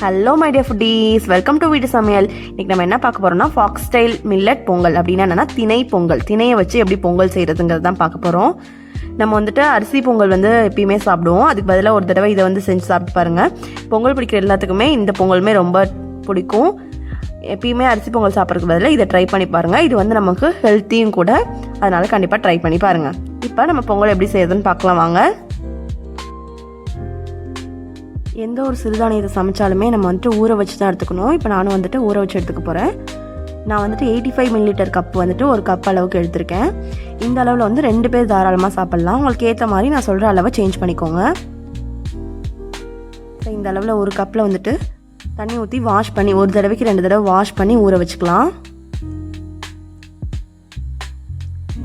Hello my dear foodies welcome to வீட்டு சமையல் இன்னைக்கு நம்ம என்ன பார்க்க போறோம்னா ஃபாக்ஸ் ஸ்டைல் மில்லட் பொங்கல். அப்படின்னா என்னன்னா திணை பொங்கல். திணையை வச்சு எப்படி பொங்கல் செய்யறதுங்கிறது தான் பார்க்க போறோம். நம்ம வந்துட்டு அரிசி பொங்கல் வந்து எப்பயுமே சாப்பிடுவோம். அதுக்கு பதிலாக ஒரு தடவை இதை வந்து செஞ்சு சாப்பிட்டு பாருங்க. பொங்கல் பிடிக்கிற எல்லாத்துக்குமே இந்த பொங்கலுமே ரொம்ப பிடிக்கும். எப்பயுமே அரிசி பொங்கல் சாப்பிட்றதுக்கு பதிலாக இதை ட்ரை பண்ணி பாருங்கள் இது வந்து நமக்கு ஹெல்த்தியும் கூட. அதனால கண்டிப்பாக ட்ரை பண்ணி பாருங்க. இப்போ நம்ம பொங்கல் எப்படி செய்யறதுன்னு பார்க்கலாம். வாங்க. எந்த ஒரு சிறுதானியத்தை சமைச்சாலுமே நம்ம வந்துட்டு ஊற வச்சு தான் எடுத்துக்கணும். இப்போ நானும் வந்துட்டு ஊற வச்சு எடுத்துக்க போகிறேன் நான் வந்துட்டு எயிட்டி ஃபைவ் மில்லிலிட்டர் கப் வந்துட்டு ஒரு கப் அளவுக்கு எடுத்திருக்கேன். இந்த அளவில் வந்து ரெண்டு பேர் தாராளமாக சாப்பிட்லாம். உங்களுக்கு ஏற்ற மாதிரி நான் சொல்கிற அளவை சேஞ்ச் பண்ணிக்கோங்க. இப்போ இந்த அளவில் ஒரு கப்பில் வந்துட்டு தண்ணி ஊற்றி வாஷ் பண்ணி ஒரு தடவைக்கு ரெண்டு தடவை வாஷ் பண்ணி ஊற வச்சுக்கலாம்.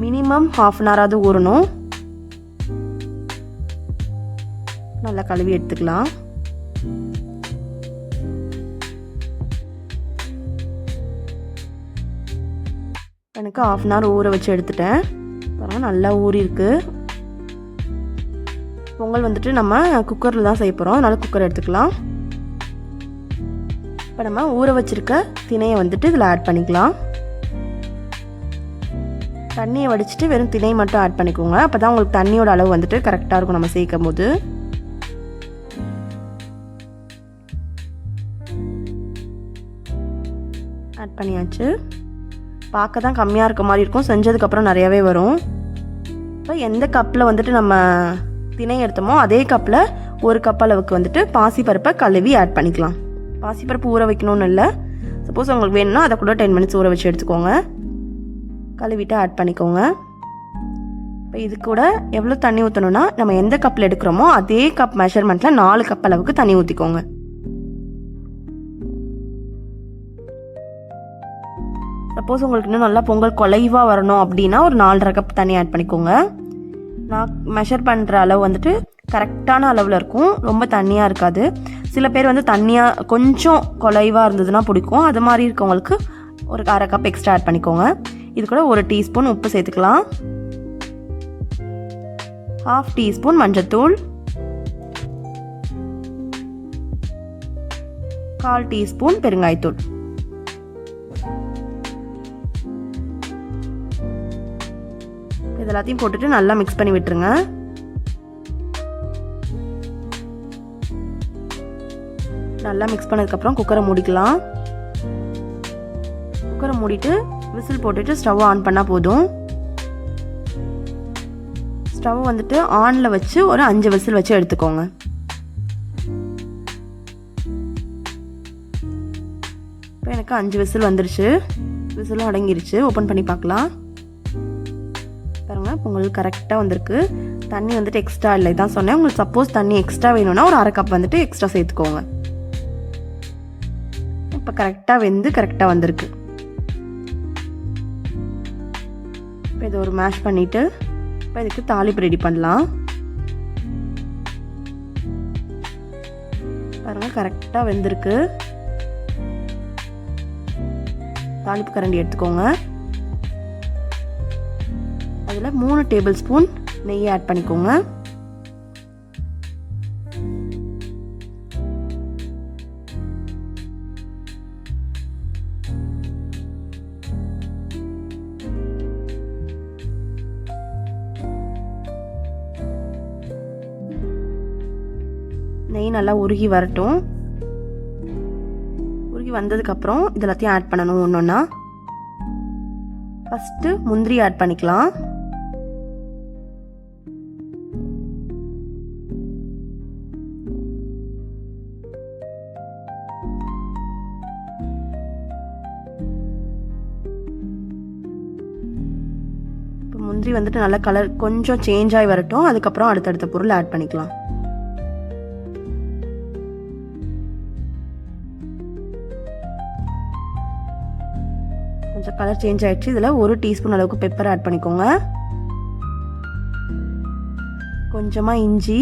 மினிமம் ஹாஃப் அன் ஹவராவது ஊறணும். நல்லா கழுவி எடுத்துக்கலாம். எனக்கு ஆஃப் அன் ஹவர் ஊற வச்சு எடுத்துட்டேன். அப்புறம் நல்லா ஊறியிருக்கு பொங்கல் வந்துட்டு நம்ம குக்கரில் தான் செய்ய போகிறோம் அதனால் குக்கர் எடுத்துக்கலாம். இப்போ நம்ம ஊற வச்சிருக்க திணையை வந்துட்டு இதில் ஆட் பண்ணிக்கலாம். தண்ணியை வடிச்சிட்டு வெறும் திணை மட்டும் ஆட் பண்ணிக்கோங்க. அப்போ தான் உங்களுக்கு தண்ணியோட அளவு வந்துட்டு கரெக்டாக இருக்கும் நம்ம சேர்க்கும் போது ஆட் பண்ணியாச்சு. பார்க்க தான் கம்மியாக இருக்க மாதிரி இருக்கும். செஞ்சதுக்கப்புறம் நிறையாவே வரும். இப்போ எந்த கப்பில் வந்துட்டு நம்ம திணை எடுத்தோமோ அதே கப்பில் ஒரு கப் அளவுக்கு வந்துட்டு பாசிப்பருப்பை கழுவி ஆட் பண்ணிக்கலாம். பாசிப்பருப்பு ஊற வைக்கணும்னு இல்லை. சப்போஸ் உங்களுக்கு வேணும்னா அதை கூட டென் மினிட்ஸ் ஊற வச்சு எடுத்துக்கோங்க. கழுவிட்டு ஆட் பண்ணிக்கோங்க. இப்போ இது கூட எவ்வளோ தண்ணி ஊற்றணும்னா நம்ம எந்த கப்பில் எடுக்கிறோமோ அதே கப் மெஷர்மெண்ட்டில் நாலு கப் அளவுக்கு தண்ணி ஊற்றிக்கோங்க சப்போஸ் உங்களுக்கு இன்னும் நல்லா பொங்கல் குலைவாக வரணும் அப்படின்னா ஒரு நாலரை கப் தண்ணி ஆட் பண்ணிக்கோங்க. நான் மெஷர் பண்ணுற அளவு வந்துட்டு கரெக்டான அளவில் இருக்கும். ரொம்ப தண்ணியாக இருக்காது. சில பேர் வந்து தண்ணியாக கொஞ்சம் குலைவாக இருந்ததுன்னா பிடிக்கும். அது மாதிரி இருக்கவங்களுக்கு ஒரு அரை கப் எக்ஸ்ட்ரா ஆட் பண்ணிக்கோங்க. இது கூட ஒரு டீஸ்பூன் உப்பு சேர்த்துக்கலாம். ஹாஃப் டீஸ்பூன் மஞ்சத்தூள். கால் டீஸ்பூன் பெருங்காயத்தூள். இது எல்லாத்தையும் போட்டுட்டு நல்லா மிக்ஸ் பண்ணி விட்டுருங்க. நல்லா மிக்ஸ் பண்ணதுக்கப்புறம் குக்கரை மூடிக்கலாம். குக்கரை மூடிட்டு விசில் போட்டுட்டு ஸ்டவ் ஆன் பண்ணால் போதும். ஸ்டவ் வந்துட்டு ஆனில் வச்சு ஒரு அஞ்சு விசில் வச்சு எடுத்துக்கோங்க. இப்போ எனக்கு அஞ்சு விசில் வந்துருச்சு. விசிலும் அடங்கிருச்சு. ஓப்பன் பண்ணி பார்க்கலாம். பாருங்க. பொங்கல் கரெக்டாக வந்திருக்கு. தண்ணி வந்துட்டு எக்ஸ்ட்ரா இல்லை இதான் சொன்னேன். உங்களுக்கு சப்போஸ் தண்ணி எக்ஸ்ட்ரா வேணும்னா ஒரு அரை கப் வந்துட்டு எக்ஸ்ட்ரா சேர்த்துக்கோங்க. இப்போ கரெக்டாக வெந்து கரெக்டாக வந்திருக்கு. இப்போ இதை ஒரு மேஷ் பண்ணிவிட்டு இப்போ இதுக்கு தாளிப்பு ரெடி பண்ணலாம். பாருங்கள் கரெக்டாக வெந்திருக்கு. தாளிப்பு கரண்டி எடுத்துக்கோங்க. அதில் மூணு டேபிள் ஸ்பூன் நெய் ஆட் பண்ணிக்கோங்க. நெய் நல்லா உருகி வரட்டும். உருகி வந்ததுக்கப்புறம் இது எல்லாத்தையும் ஆட் பண்ணணும் ஒன்று ஒன்றா ஃபஸ்ட்டு முந்திரி ஆட் பண்ணிக்கலாம். மாதிரி வந்துட்டு நல்ல கலர் கொஞ்சம் சேஞ்ச் ஆகி வரட்டும். அதுக்கப்புறம் அடுத்தடுத்த பொருள் ஆட் பண்ணிக்கலாம். கொஞ்சம் கலர் சேஞ்ச் ஆயிடுச்சு. இதில் ஒரு டீஸ்பூன் அளவுக்கு பெப்பர் ஆட் பண்ணிக்கோங்க. கொஞ்சமாக இஞ்சி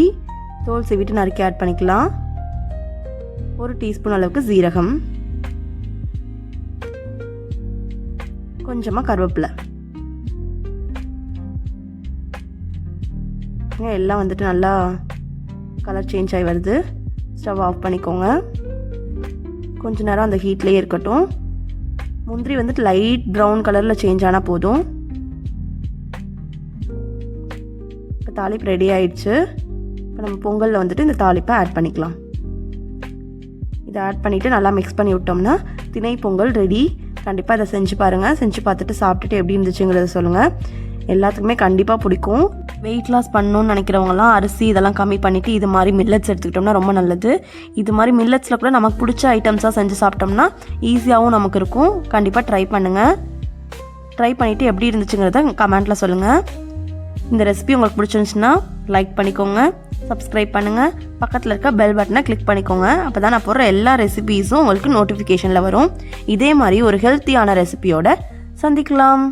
தோல் சீவிட்டு நறுக்கி ஆட் பண்ணிக்கலாம். ஒரு டீஸ்பூன் அளவுக்கு ஜீரகம் கொஞ்சமாக கருவேப்பிலை. எல்லாம் வந்துட்டு நல்லா கலர் சேஞ்ச் ஆகி வருது. ஸ்டவ் ஆஃப் பண்ணிக்கோங்க. கொஞ்ச நேரம் அந்த ஹீட்லேயே இருக்கட்டும். முந்திரி வந்துட்டு லைட் ப்ரௌன் கலரில் சேஞ்ச் ஆனால் போதும். இப்போ தாளிப்பு ரெடி ஆயிடுச்சு. இப்போ நம்ம பொங்கலில் வந்துட்டு இந்த தாளிப்பை ஆட் பண்ணிக்கலாம். இதை ஆட் பண்ணிவிட்டு நல்லா மிக்ஸ் பண்ணி விட்டோம்னா திணை பொங்கல் ரெடி கண்டிப்பாக இதை செஞ்சு பாருங்கள் செஞ்சு பார்த்துட்டு சாப்பிட்டுட்டு எப்படி இருந்துச்சுங்கிறத சொல்லுங்கள் எல்லாத்துக்குமே கண்டிப்பாக பிடிக்கும். வெயிட் லாஸ் பண்ணணும்னு நினைக்கிறவங்கலாம் அரிசி இதெல்லாம் கம்மி பண்ணிவிட்டு இது மாதிரி மில்லட்ஸ் எடுத்துக்கிட்டோம்னா ரொம்ப நல்லது. இது மாதிரி மில்லட்ஸில் கூட நமக்கு பிடிச்ச ஐட்டம்ஸாக செஞ்சு சாப்பிட்டோம்னா ஈஸியாகவும் நமக்கு இருக்கும். கண்டிப்பாக ட்ரை பண்ணுங்கள் ட்ரை பண்ணிவிட்டு எப்படி இருந்துச்சுங்கிறத கமெண்ட்டில் சொல்லுங்கள் இந்த ரெசிபி உங்களுக்கு பிடிச்சிருந்துச்சுன்னா லைக் பண்ணிக்கோங்க. சப்ஸ்கிரைப் பண்ணுங்கள் பக்கத்தில் இருக்க பெல் பட்டனை கிளிக் பண்ணிக்கோங்க. அப்போ தான் நான் போடுற எல்லா ரெசிபீஸும் உங்களுக்கு நோட்டிஃபிகேஷனில் வரும். இதே மாதிரி ஒரு ஹெல்த்தியான ரெசிபியோட சந்திக்கலாம்.